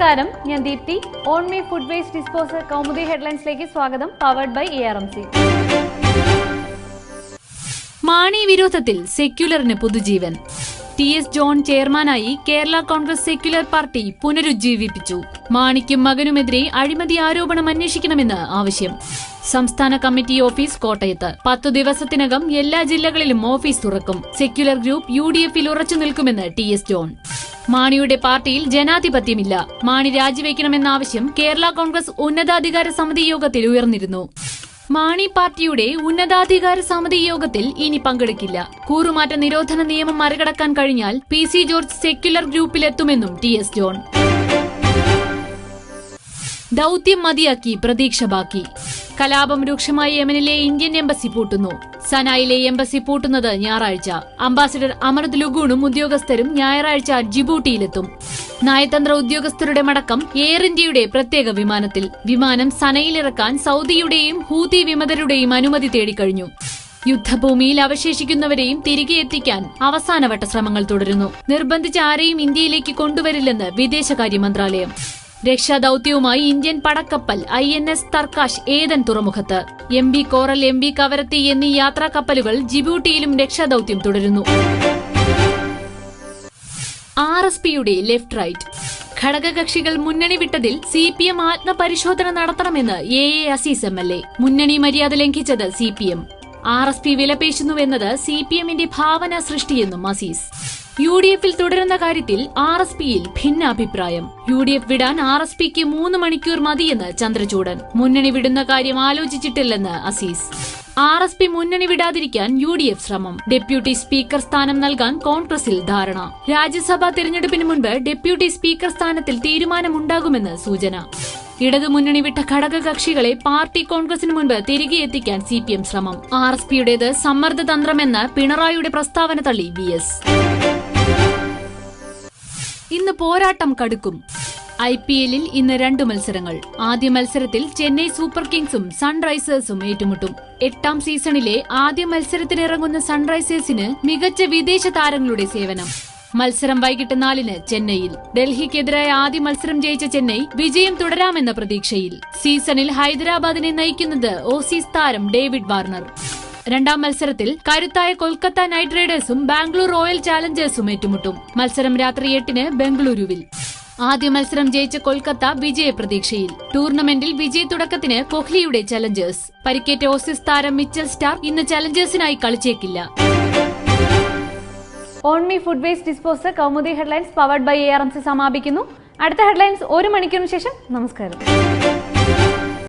നമസ്കാരം. ഞാൻ Deepthi. On me food waste disposal Kaumudi ഹെഡ്ലൈൻസിലേക്ക് സ്വാഗതം powered by A R M C Mani വിരോധത്തിൽ സെക്യുലറിന് പുതുജീവൻ. ടി എസ് ജോൺ ചെയർമാനായി കേരള കോൺഗ്രസ് സെക്യുലർ പാർട്ടി പുനരുജ്ജീവിപ്പിച്ചു. മാണിക്കും മകനുമെതിരെ അഴിമതി ആരോപണം അന്വേഷിക്കണമെന്ന് ആവശ്യം. സംസ്ഥാന കമ്മിറ്റി ഓഫീസ് കോട്ടയത്ത്. പത്തു ദിവസത്തിനകം എല്ലാ ജില്ലകളിലും ഓഫീസ് തുറക്കും. സെക്യുലർ ഗ്രൂപ്പ് യു ഡി എഫിൽ ഉറച്ചു നിൽക്കുമെന്ന് ടി എസ് ജോൺ മാണിയുടെ പാർട്ടിയിൽ ജനാധിപത്യമില്ല. മാണി രാജിവെക്കണമെന്ന ആവശ്യം കേരള കോൺഗ്രസ് ഉന്നതാധികാര സമിതി യോഗത്തിൽ ഉയർന്നിരുന്നു. മാണി പാർട്ടിയുടെ ഉന്നതാധികാര സമിതി യോഗത്തിൽ ഇനി പങ്കെടുക്കില്ല. കൂറുമാറ്റ നിരോധന നിയമം മറികടക്കാൻ കഴിഞ്ഞാൽ പി സി ജോർജ് സെക്യുലർ ഗ്രൂപ്പിലെത്തുമെന്നും ടി എസ് ജോൺ. ദൌത്യം മതിയാക്കി പ്രതീക്ഷ ബാക്കി കലാപം രൂക്ഷമായ യമനിലെ ഇന്ത്യൻ എംബസി പൂട്ടുന്നു. സനായിലെ എംബസി പൂട്ടുന്നത് ഞായറാഴ്ച. അംബാസിഡർ അമൃത് ലുഗൂണും ഉദ്യോഗസ്ഥരും ഞായറാഴ്ച ജിബൂട്ടിയിലെത്തും. നയതന്ത്ര ഉദ്യോഗസ്ഥരുടെ മടക്കം എയർ ഇന്ത്യയുടെ പ്രത്യേക വിമാനത്തിൽ. വിമാനം സനയിലിറക്കാൻ സൗദിയുടെയും ഹൂതി വിമതരുടെയും അനുമതി തേടിക്കഴിഞ്ഞു. യുദ്ധഭൂമിയിൽ അവശേഷിക്കുന്നവരെയും തിരികെ എത്തിക്കാൻ അവസാനവട്ട ശ്രമങ്ങൾ തുടരുന്നു. നിർബന്ധിച്ച് ആരെയും ഇന്ത്യയിലേക്ക് കൊണ്ടുവരില്ലെന്ന് വിദേശകാര്യ മന്ത്രാലയം. രക്ഷാദൌത്യവുമായി Indian പടക്കപ്പൽ I N S Tarkash Aden തുറമുഖത്ത്. M B coral M B Kavaratti എന്നീ യാത്രാ കപ്പലുകൾ ജിബൂട്ടിയിലും രക്ഷാദൌത്യം തുടരുന്നു. ആർ എസ് പിയുടെ ലെഫ്റ്റ് റൈറ്റ്. ഘടകകക്ഷികൾ മുന്നണി വിട്ടതിൽ സി പി എം ആത്മപരിശോധന നടത്തണമെന്ന് A A Azeez M L A. മുന്നണി മര്യാദ ലംഘിച്ചത് C P M. R S P വിലപേശുന്നുവെന്നത് C P എമ്മിന്റെ ഭാവന സൃഷ്ടിയെന്നും അസീസ്. യു ഡി എഫിൽ തുടരുന്ന കാര്യത്തിൽ ആർ എസ് പിയിൽ ഭിന്നാഭിപ്രായം. യു ഡി എഫ് വിടാൻ ആർ എസ് പിക്ക് മൂന്ന് മണിക്കൂർ മതിയെന്ന് ചന്ദ്രചൂഡൻ. മുന്നണി വിടുന്ന കാര്യം ആലോചിച്ചിട്ടില്ലെന്ന് അസീസ്. ആർ എസ് പി മുന്നണി വിടാതിരിക്കാൻ യു ഡി എഫ് ശ്രമം. ഡെപ്യൂട്ടി സ്പീക്കർ സ്ഥാനം നൽകാൻ കോൺഗ്രസിൽ ധാരണ. രാജ്യസഭാ തെരഞ്ഞെടുപ്പിന് മുൻപ് ഡെപ്യൂട്ടി സ്പീക്കർ സ്ഥാനത്തിൽ തീരുമാനമുണ്ടാകുമെന്ന് സൂചന. ഇടതുമുന്നണി വിട്ട ഘടകകക്ഷികളെ പാർട്ടി കോൺഗ്രസിന് മുൻപ് തിരികെ എത്തിക്കാൻ സി പി എം ശ്രമം. ആർ എസ് പിയുടേത് സമ്മർദ്ദ തന്ത്രമെന്ന് പിണറായിയുടെ പ്രസ്താവന തള്ളി വി എസ്. ഇന്ന് പോരാട്ടം കടുക്കും. ഐ പി എല്ലിൽ ഇന്ന് രണ്ട് മത്സരങ്ങൾ. ആദ്യ മത്സരത്തിൽ ചെന്നൈ സൂപ്പർ കിങ്സും സൺറൈസേഴ്സും ഏറ്റുമുട്ടും. എട്ടാം സീസണിലെ ആദ്യ മത്സരത്തിനിറങ്ങുന്ന സൺറൈസേഴ്സിന് മികച്ച വിദേശ താരങ്ങളുടെ സേവനം. മത്സരം വൈകിട്ട് നാലിന് ചെന്നൈയിൽ. ഡൽഹിക്കെതിരായ ആദ്യ മത്സരം ജയിച്ച ചെന്നൈ വിജയം തുടരാമെന്ന പ്രതീക്ഷയിൽ. സീസണിൽ ഹൈദരാബാദിനെ നയിക്കുന്നത് ഓസീസ് താരം ഡേവിഡ് വാർണർ. രണ്ടാം മത്സരത്തിൽ കരുത്തായ കൊൽക്കത്ത നൈറ്റ് റൈഡേഴ്സും ബാംഗ്ലൂർ റോയൽ ചാലഞ്ചേഴ്സും ഏറ്റുമുട്ടും. മത്സരം രാത്രി എട്ടിന് ബംഗളൂരുവിൽ. ആദ്യ മത്സരം ജയിച്ച കൊൽക്കത്ത വിജയ പ്രതീക്ഷയിൽ. ടൂർണമെന്റിൽ വിജയ തുടക്കത്തിന് കോഹ്ലിയുടെ ചലഞ്ചേഴ്സ്. പരിക്കേറ്റ ഓസീസ് താരം മിച്ചൽ സ്റ്റാർ ഇന്ന് ചലഞ്ചേഴ്സിനായി കളിച്ചേക്കില്ല. On me food waste disposal Kaumudi headlines powered by A R M C സമാപിക്കുന്നു. അടുത്ത ഹെഡ്ലൈൻസ് ഒരു മണിക്കൂറിന് ശേഷം നമസ്കാരം.